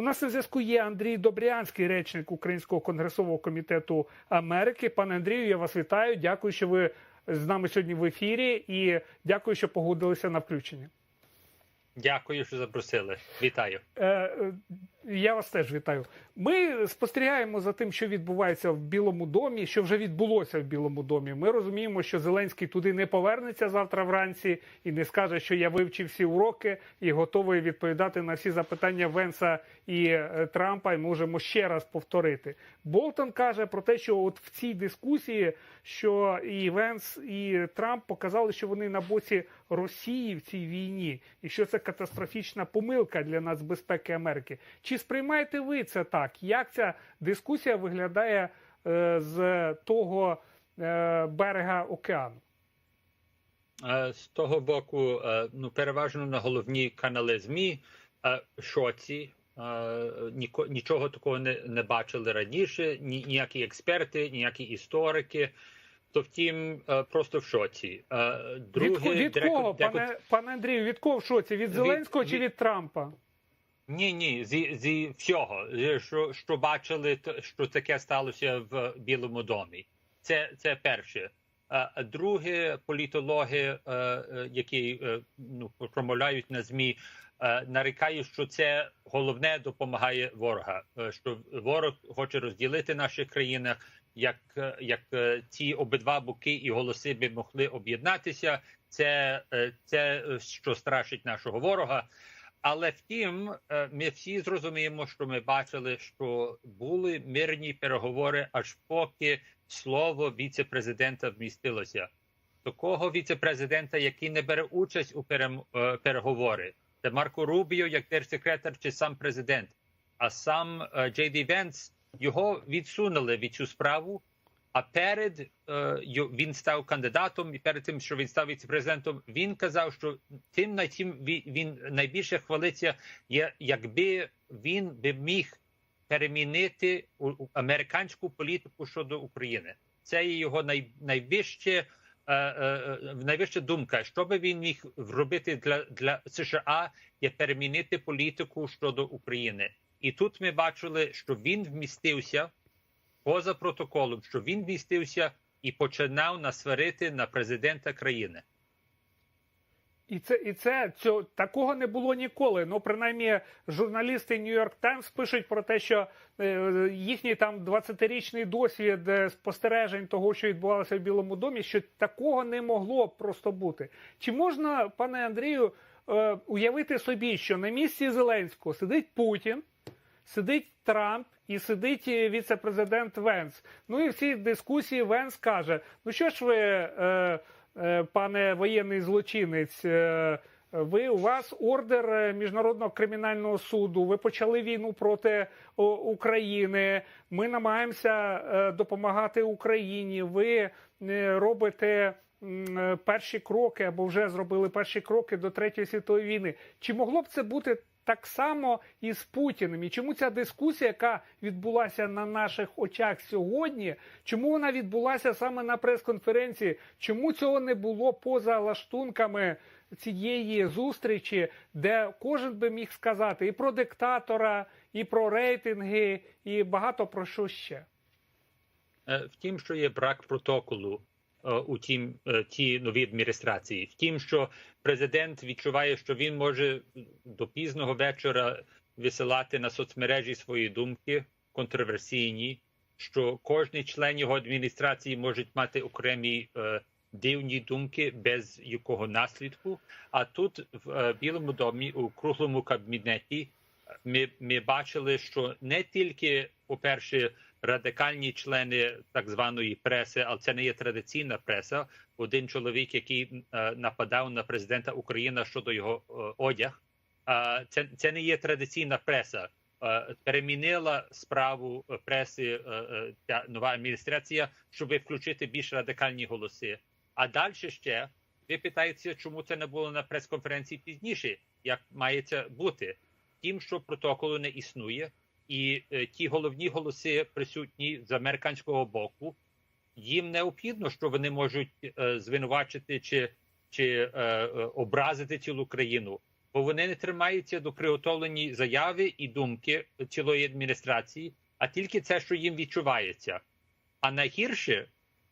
У нас на зв'язку є Андрій Добрянський, речник Українського конгресового комітету Америки. Пане Андрію, я вас вітаю. Дякую, що ви з нами сьогодні в ефірі, і дякую, що погодилися на включення. Дякую, що запросили. Вітаю. Я вас теж вітаю. Ми спостерігаємо за тим, що відбувається в Білому домі, що вже відбулося в Білому домі. Ми розуміємо, що Зеленський туди не повернеться завтра вранці і не скаже, що я вивчив всі уроки і готовий відповідати на всі запитання Венса і е, Трампа. І можемо ще раз повторити. Болтон каже про те, що от в цій дискусії, що і Венс, і Трамп показали, що вони на боці Росії в цій війні, і що це катастрофічна помилка для нацбезпеки Америки. Чи сприймаєте ви це так? Як ця дискусія виглядає е, з того е, берега океану? Е, З того боку, ну переважно на головні канали ЗМІ шоці. Нічого такого не, не бачили раніше, ні, ніякі експерти, ніякі історики. То втім, просто в шоці. Е, від від кого, директор- пане, пане Андрію, від кого в шоці? Від Від- Зеленського чи від- від Трампа? Ні, ні, зі, зі всього, що, що бачили, що таке сталося в Білому домі. Це, це перше. А друге, політологи, е, е, які е, ну, промовляють на ЗМІ, нарікають, що це головне допомагає ворога. Що ворог хоче розділити наші країни, як, як ці обидва боки і голоси би могли об'єднатися. Це, це що страшить нашого ворога. Але втім, е, ми всі зрозуміємо, що ми бачили, що були мирні переговори, аж поки слово віце-президента вмістилося. Такого віце-президента, який не бере участь у е, переговори, це Марко Рубіо, як держсекретар, чи сам президент. А сам е, Джей Ді Венс його відсунули від цю справу. А перед е, він став кандидатом, і перед тим, що він став віце-президентом, він казав, що тим на чим він, найбільше хвалиться, є якби він би міг перемінити американську політику щодо України. Це є його най, найвище, е, е, найвища думка. Що би він міг зробити для, для США, є перемінити політику щодо України. І тут ми бачили, що він вмістився поза протоколом, що він вмістився і починав насварити на президента країни. І це і це цього такого не було ніколи. Ну, принаймні, журналісти Нью-Йорк Таймс пишуть про те, що е, їхній там 20-річний досвід е, спостережень того, що відбувалося в Білому домі, що такого не могло просто бути. Чи можна, пане Андрію, е, уявити собі, що на місці Зеленського сидить Путін, сидить Трамп і сидить е, віце-президент Венс. Ну і в цій дискусії Венс каже: ну що ж ви. Е, Е, пане воєнний злочинець. е, Ви у вас ордер е, міжнародного кримінального суду. Ви почали війну проти України. Ми намагаємося е, допомагати Україні. Ви робите перші кроки або вже зробили перші кроки до третьої світової війни. Чи могло б це бути так само і з Путіним? І чому ця дискусія, яка відбулася на наших очах сьогодні, чому вона відбулася саме на прес-конференції? Чому цього не було поза лаштунками цієї зустрічі, де кожен би міг сказати і про диктатора, і про рейтинги, і багато про що ще? Е, Втім, що є брак протоколу у тім, е, тій новій адміністрації. Втім, що президент відчуває, що він може до пізного вечора висилати на соцмережі свої думки контроверсійні, що кожний член його адміністрації може мати окремі е, дивні думки без якого наслідку. А тут в е, Білому домі у круглому кабінеті ми, ми бачили, що не тільки, по-перше, радикальні члени так званої преси, але це не є традиційна преса. Один чоловік, який е, нападав на президента України щодо його е, одяг. Це, це не є традиційна преса. Е, перемінила справу преси ця нова адміністрація, щоб включити більш радикальні голоси. А далі ще ви питаєтеся, чому це не було на прес-конференції пізніше, як має це бути? Тим, що протоколу не існує, і е, ті головні голоси присутні з американського боку, їм необхідно, що вони можуть е, звинувачити чи, чи е, е, образити цілу країну. бо вони не тримаються до приготовлені заяви і думки цілої адміністрації, а тільки це, що їм відчувається. А найгірше,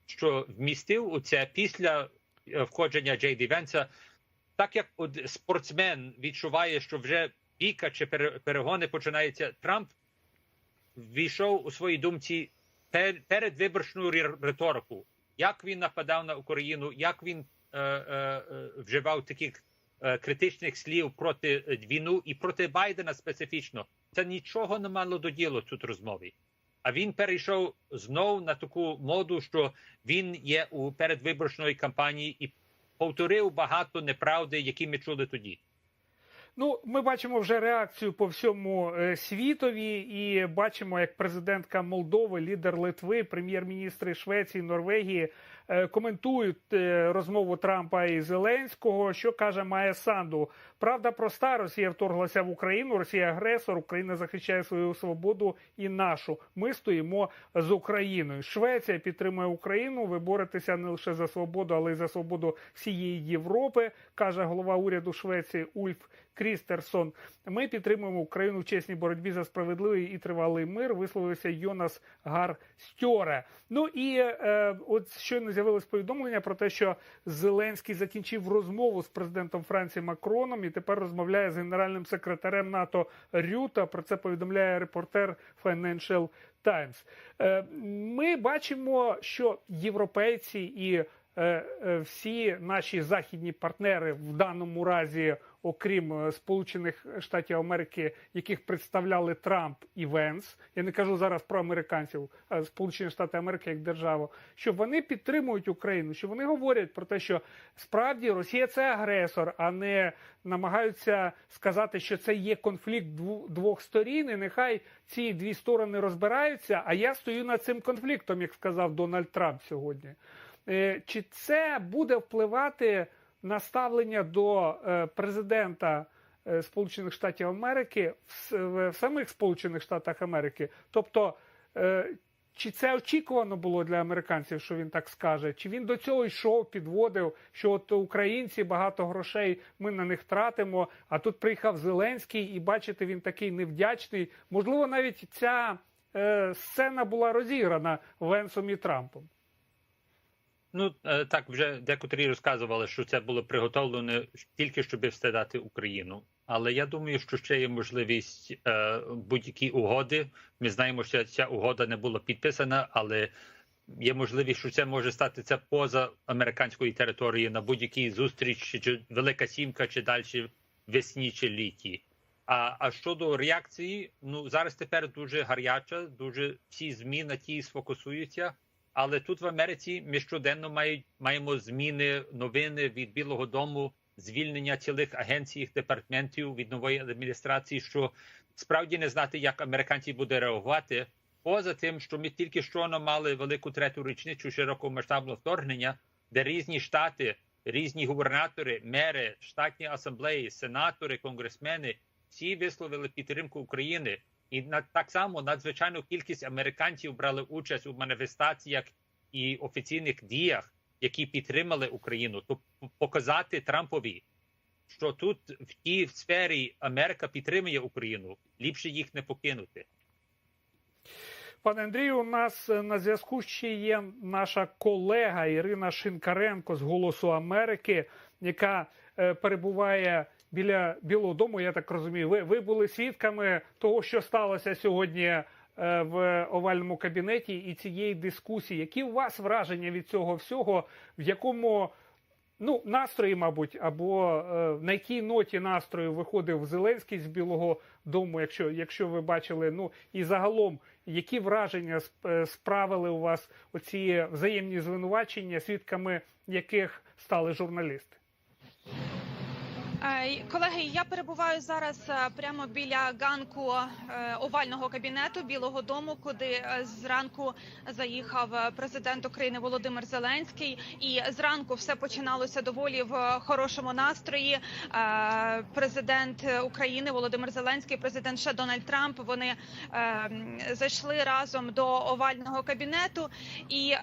що вмістив у це після е, входження Джей Ді Венса, так як спортсмен відчуває, що вже бійка чи пере- перегони починаються, Трамп ввійшов у своїй думці пер- передвиборчну ри- риторику, як він нападав на Україну, як він е, е, е, вживав таких е, критичних слів проти е, війну і проти Байдена специфічно. Це нічого не мало до ділу тут розмові. А він перейшов знов на таку моду, що він є у передвиборчної кампанії і повторив багато неправди, які ми чули тоді. Ну, ми бачимо вже реакцію по всьому е, світові, і бачимо, як президентка Молдови, лідер Литви, прем'єр-міністри Швеції, Норвегії е, коментують е, розмову Трампа і Зеленського. Що каже Майя Санду? Правда проста: Росія вторглася в Україну, Росія агресор, Україна захищає свою свободу і нашу. Ми стоїмо з Україною. Швеція підтримує Україну. Ви боретеся не лише за свободу, але й за свободу всієї Європи, каже голова уряду Швеції Ульф Крістерсон. Ми підтримуємо Україну в чесній боротьбі за справедливий і тривалий мир. Висловився Йонас Гар Стьоре. Ну і е, от щойно з'явилось повідомлення про те, що Зеленський закінчив розмову з президентом Франції Макроном і тепер розмовляє з генеральним секретарем НАТО Рюта. Про це повідомляє репортер Financial Times. Е, ми бачимо, що європейці і всі наші західні партнери в даному разі, окрім е, Сполучених Штатів Америки, яких представляли Трамп і Венс, я не кажу зараз про американців, а Сполучені Штати Америки як державу, що вони підтримують Україну, що вони говорять про те, що справді Росія це агресор, а не намагаються сказати, що це є конфлікт двох сторін, і нехай ці дві сторони розбираються. А я стою над цим конфліктом, як сказав Дональд Трамп сьогодні. Е, Чи це буде впливати на ставлення до е, президента е, Сполучених Штатів Америки в самих Сполучених Штатах Америки? Тобто, чи це очікувано було для американців, що він так скаже? Чи він до цього йшов, підводив, що от українці багато грошей ми на них тратимо, а тут приїхав Зеленський, і бачите, він такий невдячний. Можливо, навіть ця е, сцена була розіграна Венсом і Трампом. Ну е, так вже декотрі розказували, що це було приготовлено тільки щоб встидати Україну. Але я думаю, що ще є можливість е, будь-які угоди. Ми знаємо, що ця угода не була підписана, але є можливість, що це може статися поза американською територією на будь-якій зустрічі, чи велика сімка, чи далі весні чи літі. А, а щодо реакції, ну зараз тепер дуже гаряча, дуже всі змі на тій сфокусуються. Але тут в Америці ми щоденно мають, маємо зміни, новини від Білого Дому, звільнення цілих агенцій, департаментів від нової адміністрації, що справді не знати, як американці буде реагувати. Поза тим, що ми тільки щойно мали велику третю річницю широкомасштабного вторгнення, де різні штати, різні губернатори, мери, штатні асамблеї, сенатори, конгресмени всі висловили підтримку України. І на так само надзвичайну кількість американців брали участь у маніфестаціях і офіційних діях, які підтримали Україну. То показати Трампові, що тут в тій сфері Америка підтримує Україну, ліпше їх не покинути. Пане Андрію, у нас е, на зв'язку ще є наша колега Ірина Шинкаренко з Голосу Америки, яка е, перебуває біля Білого Дому. Я так розумію. Ви, ви були свідками того, що сталося сьогодні е, в овальному кабінеті і цієї дискусії. Які у вас враження від цього всього, в якому ну настрої, мабуть, або е, на якій ноті настрою виходив Зеленський з Білого Дому, якщо, якщо ви бачили, ну і загалом, які враження е, справили у вас оці взаємні звинувачення, свідками яких стали журналісти? Е, Колеги, я перебуваю зараз е, прямо біля ганку е, овального кабінету Білого Дому, куди зранку заїхав президент України Володимир Зеленський. І зранку все починалося доволі в хорошому настрої. Президент України Володимир Зеленський, президент ще Дональд Трамп. Вони зайшли разом до овального кабінету, і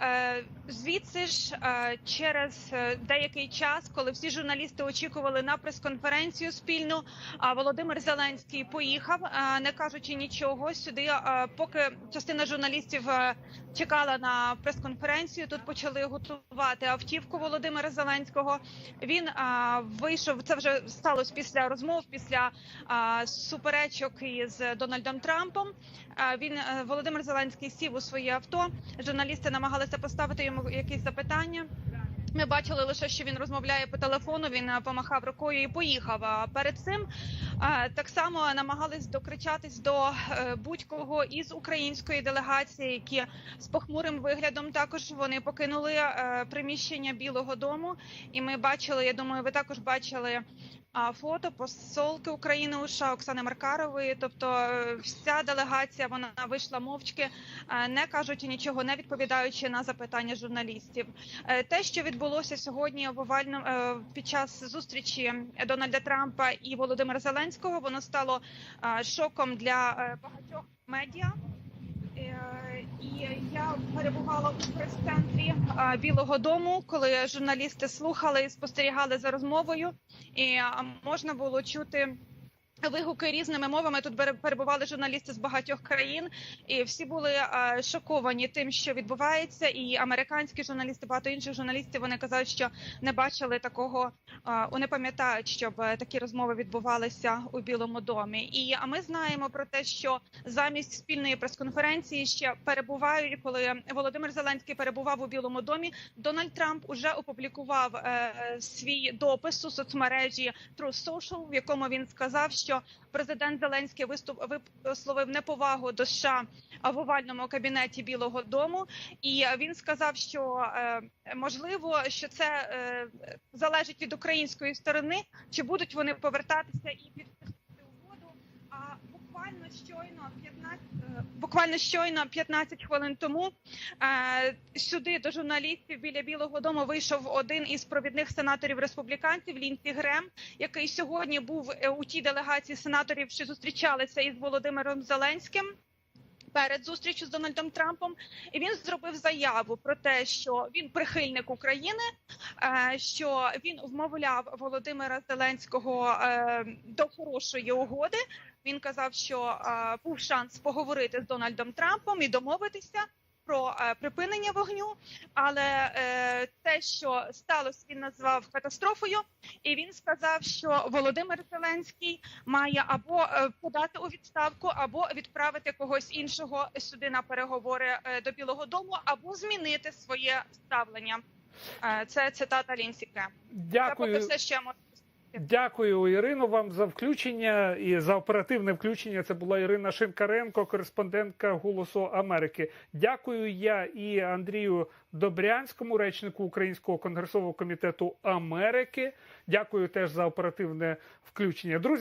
звідси ж через деякий час, коли всі журналісти очікували на прес прес-конференцію спільну. А Володимир Зеленський поїхав, е, не кажучи нічого сюди. е, Поки частина журналістів е, чекала на прес-конференцію, тут почали готувати автівку Володимира Зеленського. Він вийшов. Це вже сталося після розмов, після суперечок із Дональдом Трампом. Він Володимир Зеленський сів у своє авто. Журналісти намагалися поставити йому якісь запитання. Ми бачили лише, що він розмовляє по телефону. Він е, помахав рукою і поїхав. А перед цим е, так само намагались докричатись до е, будь-кого із української делегації, які з похмурим виглядом також вони покинули приміщення Білого Дому. І ми бачили. Я думаю, ви також бачили. А, Фото посолки України у США Оксани Маркарової, тобто е, вся делегація вона вийшла мовчки, е, не кажучи нічого, не відповідаючи на запитання журналістів. Е, Те, що відбулося сьогодні овальному під час зустрічі Дональда Трампа і Володимира Зеленського, воно стало шоком для багатьох медіа. І я перебувала у прес-центрі Білого Дому, коли журналісти слухали і спостерігали за розмовою, і можна було чути. Вигуки різними мовами тут перебували журналісти з багатьох країн, і всі були е, шоковані тим, що відбувається. І американські журналісти, багато інших журналістів вони казали, що не бачили такого, е, не пам'ятають, щоб е, такі розмови відбувалися у Білому домі. І а ми знаємо про те, що замість спільної прес-конференції ще перебувають, коли Володимир Зеленський перебував у Білому домі. Дональд Трамп уже опублікував е, свій допис у соцмережі Truth Social, в якому він сказав, що президент Зеленський виступ висловив неповагу до США в овальному кабінеті Білого Дому, і він сказав, що е, можливо, що це е, залежить від української сторони, чи будуть вони повертатися і. А буквально щойно 15, е, буквально щойно 15 хвилин тому е, сюди до журналістів біля Білого Дому вийшов один із провідних сенаторів республіканців Лінсі Грем, який сьогодні був е, у тій делегації сенаторів, що зустрічалися із Володимиром Зеленським. Перед зустрічю з Дональдом Трампом і він зробив заяву про те, що він прихильник України, е, що він вмовляв Володимира Зеленського е, до хорошої угоди. Він казав, що е, був шанс поговорити з Дональдом Трампом і домовитися про е, припинення вогню. Але е, те, що сталося, він назвав катастрофою, і він сказав, що Володимир Зеленський має або е, подати у відставку, або відправити когось іншого сюди на переговори е, до Білого Дому, або змінити своє ставлення. Е, Це цитата Лінсі Грем. Це поки все ще можна. Дякую, Ірино, вам за включення і за оперативне включення. Це була Ірина Шинкаренко, кореспондентка Голосу Америки. Дякую я і Андрію Добрянському, речнику Українського конгресового комітету Америки. Дякую теж за оперативне включення. Друзі.